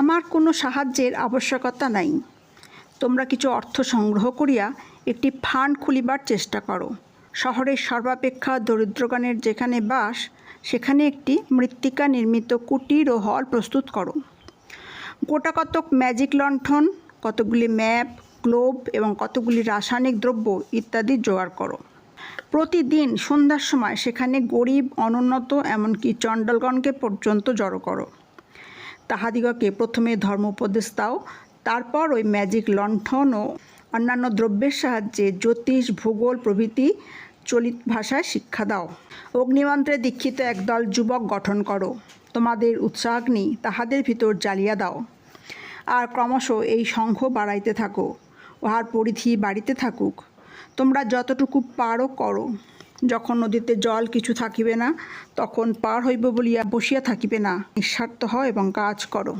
আমার কোনো সাহায্যের আবশ্যকতা নাই। তোমরা কিছু অর্থ সংগ্রহ করিয়া একটি ফান্ড খুলিবার চেষ্টা করো। শহরের সর্বাপেক্ষা দরিদ্রগণের যেখানে বাস, সেখানে একটি মৃত্তিকা নির্মিত কুটির ও হল প্রস্তুত করো। গোটা কতক ম্যাজিক লণ্ঠন কতগুলি ম্যাপ, গ্লোব এবং কতগুলি রাসায়নিক দ্রব্য ইত্যাদি জোগাড় করো। প্রতিদিন সন্ধ্যার সময় সেখানে গরিব, অনুন্নত, এমনকি চণ্ডালগণকে পর্যন্ত জড়ো করো। তাহাদিগকে প্রথমে ধর্ম উপদেশ দাও তারপর ওই ম্যাজিক লণ্ঠন ও অন্যান্য দ্রব্যের সাহায্যে জ্যোতিষ, ভূগোল, প্রভৃতি চলিত ভাষায় শিক্ষা দাও। অগ্নিমন্ত্রে দীক্ষিত একদল যুবক গঠন করো। তোমাদের উৎসাহাগ্নি তাহাদের ভিতর জ্বালিয়া দাও। আর ক্রমশ এই সংঘ বাড়াইতে থাকো, উহার পরিধি বাড়িতে থাকুক। তোমরা যতটুকু পারো করো। যখন নদীতে জল কিছু থাকিবে না, তখন পার হইব বলিয়া বসিয়া থাকিবে না। নিঃস্বার্থ হও এবং কাজ করো।